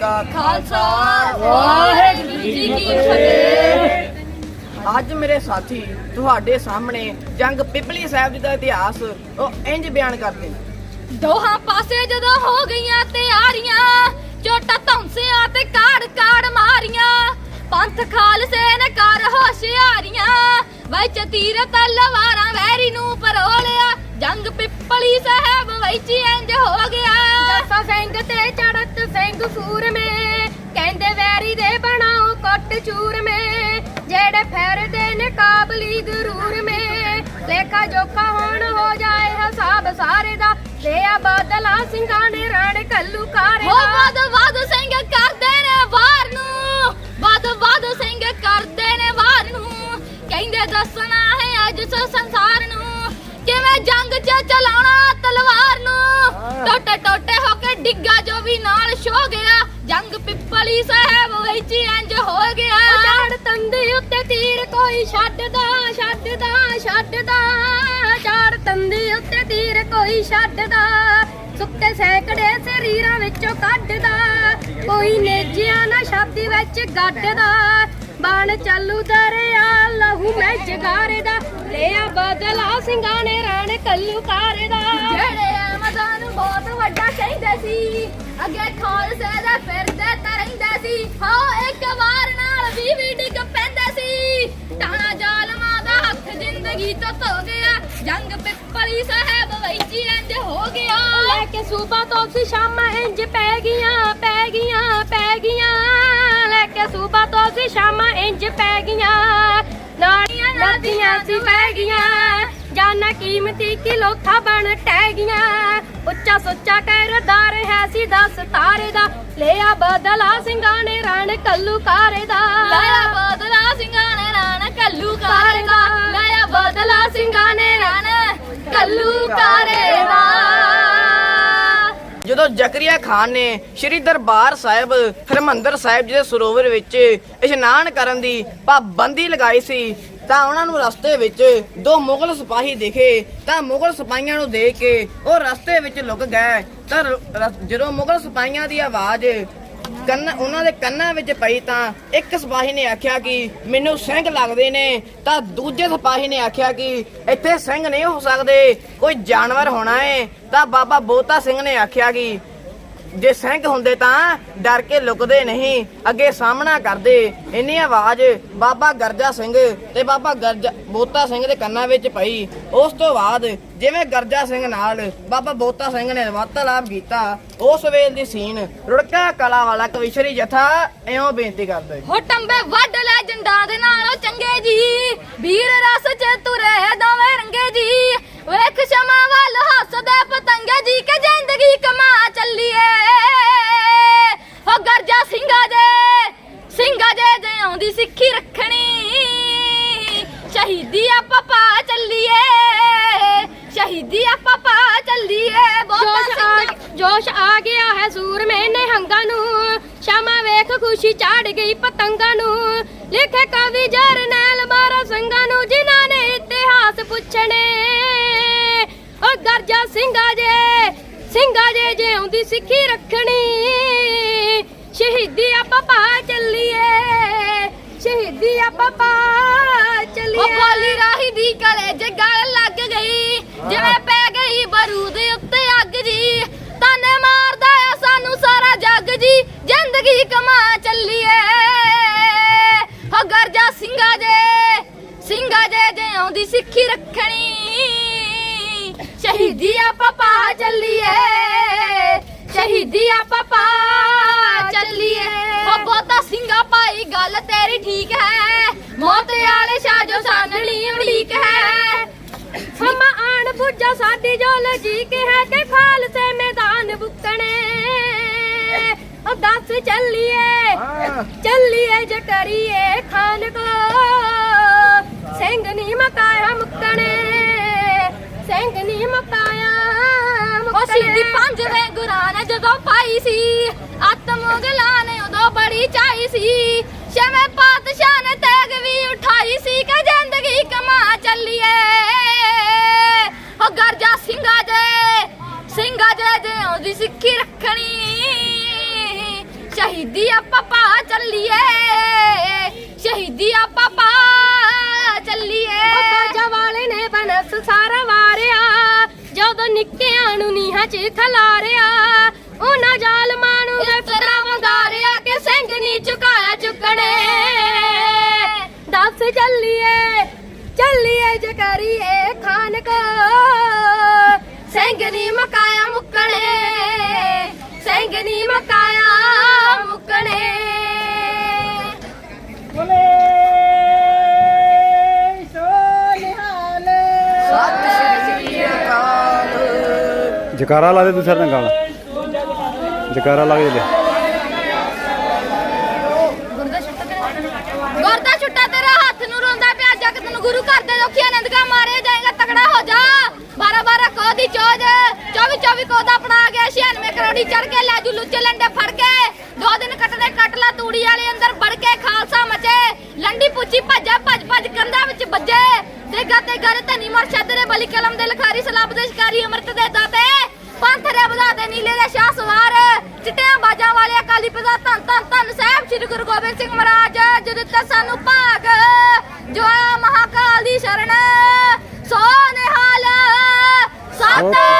ਕਾ ਖਾਲਸਾ। ਵਾਹਿਗੁਰੂ ਜੀ ਕੀ ਫਤਿਹ। ਅੱਜ ਮੇਰੇ ਸਾਥੀ ਤੁਹਾਡੇ ਸਾਹਮਣੇ ਜੰਗ ਪਿਪਲੀ ਸਾਹਿਬ ਜੀ ਦਾ ਇਤਿਹਾਸ ਉਹ ਇੰਜ ਬਿਆਨ ਕਰਦੇ ਨੇ। ਦੋਹਾਂ ਪਾਸੇ ਜਦੋਂ ਹੋ ਗਈਆਂ ਤਿਆਰੀਆਂ ਚੋਟਾ ਧੌਂਸਿਆਂ ਤੇ ਕਾੜ ਕਾੜ ਮਾਰੀਆਂ ਪੰਥ ਖਾਲਸੇ ਨੇ ਕਰ ਹੋਸ਼ਿਆਰੀਆਂ ਵਿੱਚ ਤੀਰ ਤਲਵਾਰਾਂ ਵੈਰੀ ਨੂੰ ਪਰੋਲਿਆ ਜੰਗ ਪਿੱਪਲੀ ਸਾਹਿਬ ਵਿੱਚ ਇੰਜ ਹੋ ਗਿਆ। ਜੱਸਾ ਸਿੰਘ ਤੇ ਚੜਤ ਸਿੰਘ ਬਣਾਓ ਕੱਟ ਚੂਰਮੇ ਜਿਹੜੇ ਫੇਰਦੇ ਨੇ ਕਾਬਲੀ ਗਰੂਰ ਮੇ। ਲੇਖਾ ਜੋਖਾ ਹੁਣ ਹੋ ਜਾਏ ਹਿਸਾਬ ਸਾਰੇ ਦਾ ਲਿਆ ਬਦਲਾ ਸਿੰਘਾਂ ਨੇ ਰਣ ਕੱਲੂ ਕਾਰੇ ਹੋ ਵਦ ਵਦ ਸਿੰਘ ਕਰਦੇ ਨੇ ਵਾਰ ਨੂੰ ਵਦ ਵਦ ਸਿੰਘ ਕਰਦੇ ਨੇ ਵਾਰ ਨੂੰ। ਕਹਿੰਦੇ ਦੱਸਣਾ ਹੈ ਅੱਜ ਸ ਸੰਸਾਰ ਨੂੰ ਕਿਵੇਂ ਜੰਗ 'ਚ ਚਲਾਉਣਾ ਪਿੱਪਲੀ ਸਾਹਿਬ ਵਿੱਚ ਇੰਜ ਹੋ ਗਿਆ। ਚੜ ਤੰਦੇ ਉੱਤੇ ਤੀਰ ਕੋਈ ਛੱਡਦਾ ਛੱਡਦਾ ਛੱਡਦਾ। ਚੜ ਤੰਦੇ ਉੱਤੇ ਤੀਰ ਕੋਈ ਛੱਡਦਾ। ਸੁੱਕੇ ਸੈਕੜੇ ਸਰੀਰਾਂ ਵਿੱਚੋਂ ਕੱਢਦਾ। ਕੋਈ ਨੇਜਿਆਂ ਨਾ ਸ਼ਬਦੀ ਵਿੱਚ ਗੱਡਦਾ। ਬਾਣ ਚੱਲੂ ਦਰਿਆ, ਲਹੂ ਮੈਂ ਜਗਾਰੇ ਦਾ ਲਿਆ ਬਦਲਾ ਸਿੰਘਾਂ ਨੇ ਰਾਣ ਕੱਲੂ ਕਾਰੇ ਦਾ। ਜਿਹੜੇ ਮੈਦਾਨ ਬਹੁਤ ਵੱਡਾ ਕਹਿੰਦੇ ਸੀ ਅੱਗੇ ਖਾਲਸੇ ਦਾ ਫਿਰਦੇ ਤਰੰਦੇ ਸੀ। ਹਾਂ ਇੱਕ ਵਾਰ ਨਾਲ ਵੀ ਵੀ ਡਿੱਗ ਪੈਂਦੇ ਸੀ। ਟਾਣਾ ਜ਼ਾਲਮਾਂ ਦਾ ਹੱਥ ਜ਼ਿੰਦਗੀ ਤੋਂ ਧੋ ਗਿਆ। ਜੰਗ ਪਿੱਪਲੀ ਸਾਹਿਬ ਵਿੱਚ ਇੰਜ ਹੋ ਗਿਆ। ਲੈ ਕੇ ਸੂਬਾ ਤੋਂ ਸੀ ਸ਼ਾਮਾਂ ਇੰਜ ਪੈ ਗਈਆਂ ਪੈ ਗਈਆਂ ਪੈ ਗਈਆਂ। ਲੈ ਕੇ ਸੂਬਾ ਤੋਂ ਸੀ ਸ਼ਾਮਾਂ ਇੰਜ ਪੈ ਗਈਆਂ। ਨਾਲੀਆਂ ਨਦੀਆਂ ਸੀ ਪੈ ਗਈਆਂ। ਜਾਨਾ ਕੀਮਤੀ ਕਿਲੋਥਾ ਬਣ ਟਹਿ ਗਈਆਂ। ਉੱਚਾ ਸੁੱਚਾ ਕਰਦਾਰ ਹੈ ਸੀ ਦਸ ਤਾਰੇ ਦਾ। ਲਿਆ ਬਦਲਾ ਸਿੰਘਾਂ ਨੇ ਰਣ ਕੱਲੂ ਕਾਰੇ ਦਾ। ਲਿਆ ਬਦਲਾ ਸਿੰਘਾਂ ਨੇ ਰਣ ਕੱਲੂ ਕਾਰੇ ਦਾ। ਲਿਆ ਬਦਲਾ ਸਿੰਘਾਂ ਨੇ ਰਣ ਕੱਲੂ ਕਾਰੇ ਦਾ। ਜਦੋਂ ਜ਼ਕਰੀਆ ਖਾਨ ਨੇ ਸ੍ਰੀ ਦਰਬਾਰ ਸਾਹਿਬ ਹਰਮੰਦਰ ਸਾਹਿਬ ਜੀ ਦੇ ਸਰੋਵਰ ਵਿੱਚ ਇਸ਼ਨਾਨ ਕਰਨ ਦੀ ਪਾਬੰਦੀ ਲਗਾਈ ਸੀ ਤਾਂ ਉਹਨਾਂ ਨੂੰ ਰਸਤੇ ਵਿੱਚ ਦੋ ਮੁਗਲ ਸਿਪਾਹੀ ਦਿਖੇ, ਤਾਂ ਮੁਗਲ ਸਿਪਾਹੀਆਂ ਨੂੰ ਦੇਖ ਕੇ ਉਹ ਰਸਤੇ ਵਿੱਚ ਲੁਕ ਗਏ। ਤਾਂ ਰ- ਜਦੋਂ ਮੁਗਲ ਸਿਪਾਹੀਆਂ ਦੀ ਆਵਾਜ਼ ਕੰਨ, ਉਹਨਾਂ ਦੇ ਕੰਨਾਂ ਵਿੱਚ ਪਈ ਤਾਂ ਇੱਕ ਸਿਪਾਹੀ ਨੇ ਆਖਿਆ ਕਿ ਮੈਨੂੰ ਸਿੰਘ ਲੱਗਦੇ ਨੇ। ਤਾਂ ਦੂਜੇ ਸਿਪਾਹੀ ਨੇ ਆਖਿਆ ਕਿ ਇੱਥੇ ਸਿੰਘ ਨਹੀਂ ਹੋ ਸਕਦੇ, ਕੋਈ ਜਾਨਵਰ ਹੋਣਾ ਏ। ਤਾਂ ਬਾਬਾ ਬੋਤਾ ਸਿੰਘ ਨੇ ਆਖਿਆ ਕਿ ਜੇ ਸਿੰਘ ਹੁੰਦੇ ਤਾਂ ਡਰ ਕੇ ਲੁਕਦੇ ਨਹੀਂ। ਅੱਗੇ ਸਾਹਮਣਾ ਕਰਦੇ। ਇੰਨੀ ਆਵਾਜ਼, ਬਾਬਾ ਗਰਜਾ ਸਿੰਘ ਤੇ ਬਾਬਾ ਗਰਜਾ ਬੋਤਾ ਸਿੰਘ ਦੇ ਕੰਨਾਂ ਵਿੱਚ ਪਈ। ਉਸ ਤੋਂ ਬਾਅਦ ਜਿਵੇਂ ਗਰਜਾ ਸਿੰਘ ਨਾਲ ਬਾਬਾ ਬੋਤਾ ਸਿੰਘ ਨੇ ਵਾਰਤਾਲਾਪ ਕੀਤਾ, ਉਸ ਵੇਲੇ ਦੀ ਸੀਨ ਰੁੜਕਾ ਕਲਾ ਵਾਲਾ ਕਵਿਸ਼ਰੀ ਜਥਾ ਇਉਂ ਬੇਨਤੀ ਕਰਦੇ। ਹੋ ਟੰਬੇ ਵੱਢ ਲੈ ਜੰਡਾਂ ਦੇ ਨਾਲੋਂ ਚੰਗੇ ਜੀ ਵੀਰ ਰਸ ਚ ਤੁਰੇ ਦੋਵੇਂ ਰੰਗੇ ਜੀ ਵੇਖ ਸ਼ਮਾ ਵੱਲ ਹੱਸਦੇ ਪਤੰਗੇ ਜੀ ਕਿ ਜ਼ਿੰਦਗੀ ਕਮਾ ਚੱਲੀਏ ਹੋ ਗਰਜਾ ਸਿੰਘਾ ਦੇ ਸਿੰਘਾ ਜੇ ਆਉਂਦੀ ਸਿੱਖੀ ਰੱਖਣੀ। ਸ਼ਹੀਦੀ ਆਪਾਂ ਪਾ ਚੱਲੀਏ। ਸ਼ਹੀਦੀ ਆਪਾਂ ਪਾ ਚੱਲੀਏ। ਜੋਸ਼ ਆ ਜੋਸ਼ ਆ ਗਿਆ ਹੈ ਸੂਰਮੇ ਨੇ ਹੰਗਾਂ ਨੂੰ। ਸ਼ਾਮਾ ਵੇਖ ਖੁਸ਼ੀ ਚਾੜ ਗਈ ਪਤੰਗਾਂ ਨੂੰ। ਲਿਖੇ ਕਵੀ ਜਰਨੈਲ ਮਾਰਾ ਸੰਗਾਂ ਨੂੰ ਜਿਨ੍ਹਾਂ ਨੇ ਇਤਿਹਾਸ ਪੁੱਛਣੇ। ਓ ਗਰਜਾ ਸਿੰਘਾ ਜੇ ਸਿੰਘਾ ਜੇ ਜੇ ਆਉਂਦੀ ਸਿੱਖੀ ਰੱਖਣੀ। ਸ਼ਹੀਦੀ ਆਪਾਂ ਪਾ ਉਹ ਬੋਲੀ ਰਾਹੀ ਦੀ ਕਲੇ ਜੇ ਗਲ ਲੱਗ ਗਈ, ਜਿਵੇਂ ਪੈ ਗਈ ਬਰੂਦ ਉੱਤੇ ਅੱਗ ਜੀ। ਤਾਨੇ ਮਾਰਦਾ ਆ ਸਾਨੂੰ ਸਾਰਾ ਜੱਗ ਜੀ, ਜ਼ਿੰਦਗੀ ਕਮਾ ਚੱਲੀਏ। ਹੋ ਗਰਜਾ ਸਿੰਘਾ ਜੇ ਸਿੰਘਾ ਜੇ ਜੇ ਆਉਂਦੀ ਸਿੱਖੀ ਰੱਖਣੀ। ਸ਼ਹੀਦੀ ਆਪਾਂ ਪਾ ਚੱਲੀਏ। ਸ਼ਹੀਦੀ ਆਪਾਂ ਪਾ ਚੱਲੀਏ। ਹੋ ਬਹੁਤਾ ਸਿੰਘਾ ਭਾਈ ਗੱਲ ਤੇਰੀ ਠੀਕ ਹੈ। ਮੌਤ ਵਾਲੇ ਸ਼ਾਹ ਜੋ ਸਾਨਣੀ ਉਡੀਕ ਹੈ। ਹਮ ਆਣ ਬੁੱਝਾ ਸਾਡੀ ਜੋਲ ਜੀ ਕੇ ਹੈ ਕਿ ਖਾਲਸੇ ਮੈਦਾਨ ਬੁੱਕਣੇ। ਉਹ ਦੱਸ ਚੱਲੀਏ ਚੱਲੀਏ ਜੇ ਕਰੀਏ ਖਾਨ ਕੋ ਸਿੰਘ ਨੀ ਮਕਾਇਆ ਮੁੱਕਣੇ ਸਿੰਘ ਨੀ ਮਕਾਇਆ ਉਹ ਸਿੱਧੀ ਪੰਜ ਦੇ ਗੁਰਾਂ ਨੇ ਜਦੋਂ ਪਾਈ ਸੀ ਆਤਮ ਮੁਗਲਾਂ ਨੇ ਉਦੋਂ ਬੜੀ ਸੀ। ਛਵੇਂ ਪਾਤਸ਼ਾਹ ਨੇ ਤੈਗ ਵੀ ਉਠਾਈ ਸੀ ਕਿ ਜ਼ਿੰਦਗੀ ਕਮਾ ਚੱਲੀਏ। ਉਹ ਗਰਜਾ ਸਿੰਘਾ ਜੇ ਸਿੰਘਾ ਜੇ ਜੇ ਉਹਦੀ ਸਿੱਖੀ ਰੱਖਣੀ। ਸ਼ਹੀਦੀ ਆਪਾਂ ਪਾ ਚੱਲੀਏ। ਸ਼ਹੀਦੀ ਆਪਾਂ ਪਾ ਚੱਲੀਏ। ਬਾਜਾ ਵਾਲੇ ਨੇ ਬਨਸ ਸਾਰਾ ਵਾਰਿਆ, ਜਦੋਂ ਨਿੱਕਿਆਂ ਨੂੰ ਨੀਹਾਂ 'ਚ ਖਲਾਰਿਆ ਕਰੀਏ ਖਾਨ ਕੋ ਸਿੰਘ ਨਹੀਂ ਮਕਾਇਆ ਮੁੱਕਣੇ ਸਿੰਘ ਨਹੀਂ ਮਕਾਇਆ ਮੁੱਕਣੇ ਸਤਿ ਸ਼੍ਰੀ ਅਕਾਲ ਜਕਾਰਾ ਲਾ ਦੇ ਤੂੰ ਸਰ ਨਾਲ ਜਕਾਰਾ ਲਾ ਕੇ ਲੈ ਗੁਰਦਾ ਛੁੱਟਾ ਤੇਰਾ ਹੱਥ ਨੂੰ ਰੋਂਦਾ ਪਿਆ ਜਗ ਤੈਨੂੰ ਗੁਰੂ ਘਰ ਦੇ ਲੋਕੀਆਂ ਨੰਦਗਾ ਮਾਰੇ ਜਾਏਗਾ ਤਕੜਾ ਹੋ ਜਾ 12 12 ਕੋ ਦੀ ਚੋਜ 24 24 ਕੋ ਦਾ ਆਪਣਾ ਆ ਗਿਆ 96 ਕਰੋੜੀ ਚੜ ਕੇ ਲੈ ਜੂ ਲੁੱਚੇ ਲੰਡੇ ਫੜ ਕੇ। ਦੋ ਦਿਨ ਕੱਟਦੇ ਕੱਟ ਲਾ ਤੂੜੀ ਵਾਲੇ ਅੰਦਰ ਵੜ ਕੇ ਖਾਲਸਾ ਮਚੇ। ਲੰਡੀ ਪੁੱਛੀ ਭੱਜਾ ਭੱਜ ਭੱਜ ਕੰਧਾਂ ਵਿੱਚ ਵੱਜੇ। ਤੇ ਗਾਤੇ ਗਰ ਧਨੀ ਮਰਸ਼ਦ ਦੇ ਬਲੀ ਕਲਮ ਦੇ ਲਖਾਰੀ ਸਲਾਬ ਦੇ ਸ਼ਿਕਾਰੀ ਅੰਮ੍ਰਿਤ ਦੇ ਦਾਤੇ। ਪੰਥ ਰੇ ਵਧਾ ਦੇ ਨੀਲੇ ਦੇ ਸ਼ਾਹ ਸਵਾਰ। ਚਿੱਟਿਆਂ ਬਾਜਾਂ ਵਾਲੇ ਅਕਾਲੀ ਪਿਤਾ ਧੰਨ ਧੰਨ ਧੰਨ ਸਾਹਿਬ ਸ੍ਰੀ ਗੁਰੂ ਗੋਬਿੰਦ ਸਿੰਘ ਮਹਾਰਾਜ ਜੋ ਦਿੱਤਾ ਸਾਨੂੰ ਭਾਗ। ਜੋ ਮਹਾਕਾਲ ਦੀ ਸ਼ਰਨ ਸੋ ਨਿਹਾਲ ਸਤਿ